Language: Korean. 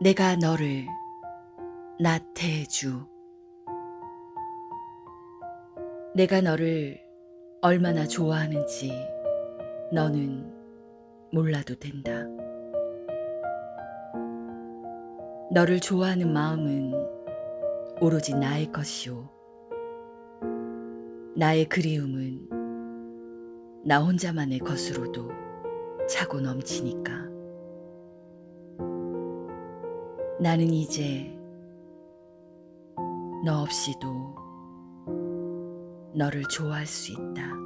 내가 너를 나태해주. 내가 너를 얼마나 좋아하는지 너는 몰라도 된다. 너를 좋아하는 마음은 오로지 나의 것이오. 나의 그리움은 나 혼자만의 것으로도 차고 넘치니까. 나는 이제 너 없이도 너를 좋아할 수 있다.